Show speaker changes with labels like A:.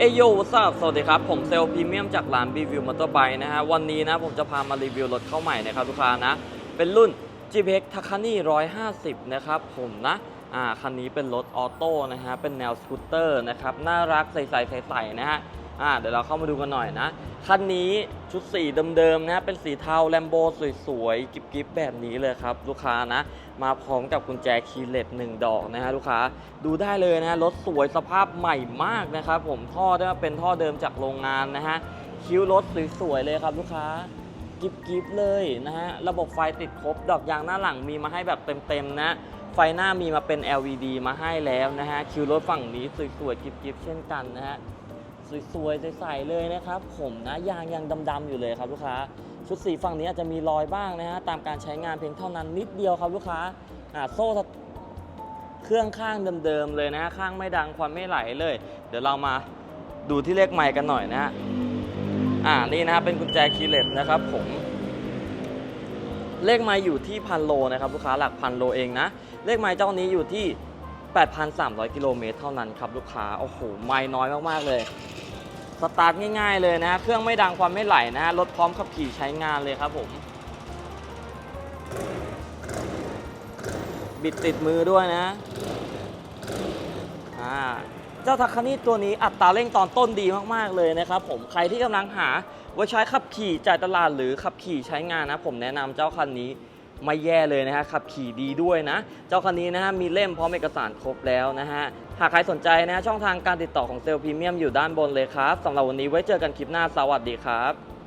A: เอโยวสสวัสดีครับ ผมเซลพรีเมียมจากร้านบีวิวมอเตอร์ไบค์นะฮะ วันนี้นะผมจะพามารีวิวรถเข้าใหม่นะครับลูกค้านะ เป็นรุ่น GPX Takani 150 นะครับผมนะ อ่า คันนี้เป็นรถออโต้นะฮะ เป็นแนวสกูตเตอร์นะครับ น่ารักใสๆใสๆนะฮะ อ่าเดี๋ยวเราเข้ามาดูกันหน่อยนะ คันนี้ชุดสีเดิมๆนะเป็นสีเทาแลมโบสวยๆกิบๆแบบนี้เลยครับ ลูกค้านะ มาพร้อมกับกุญแจคีย์เลสหนึ่งดอกนะฮะลูกค้าดูได้เลยนะฮะรถสวยสภาพใหม่มากนะครับผมท่อเนี่ยเป็นท่อเดิมจากโรงงานนะฮะคิ้วรถสวยๆเลยครับลูกค้ากิบกิบเลยนะฮะ ระบบไฟติดครบ ดอกยางหน้าหลังมีมาให้แบบเต็มๆนะ ไฟหน้ามีมาเป็น LED มาให้แล้วนะฮะ คิวรถฝั่งนี้สวยๆกิบกิบเช่นกันนะฮะ สวยๆใสๆเลยนะครับ ผมนะยางยังดำๆอยู่เลยครับลูกค้า ชุดสีฝั่งนี้อาจจะมีรอยบ้างนะฮะตามการใช้งานเพียงเท่านั้นนิดเดียวครับลูกค้าอ่าโซ่เครื่องข้างเดิมๆเลยนะฮะข้างไม่ดังควันไม่ไหลเลย เดี๋ยวเรามาดูที่เลขไมค์กันหน่อยนะฮะอ่านี่นะครับเป็นกุญแจคีย์เลสนะครับผมเลขไมล์อยู่ที่พันโลนะครับลูกค้าหลักพันโลเองนะ เลขไมล์เจ้านี้อยู่ที่ 8,300 กิโลเมตรเท่านั้นครับลูกค้า โอ้โห ไมล์น้อยมาก ๆ เลย สตาร์ทง่ายๆเลยนะเครื่องไม่ดังความไม่ไหลนะรถพร้อมขับขี่ใช้งานเลยครับผม บิดติดมือด้วยนะอ่าเจ้าทักคานี่ตัวนี้อัตราเร่งตอนต้นดีมากๆเลยนะครับผมใครที่กำลังหาไว้ใช้ขับขี่จ่ายตลาดหรือขับขี่ใช้งานนะ ผมแนะนำเจ้าคันนี้ ไม่แย่เลยนะฮะขับขี่ดีด้วยนะ เจ้าคันนี้นะฮะมีเล่มพร้อมเอกสารครบแล้วนะฮะหากใครสนใจนะฮะช่องทางการติดต่อของเซลล์พรีเมียมอยู่ด้านบนเลยครับสำหรับวันนี้ไว้เจอกันคลิปหน้าสวัสดีครับ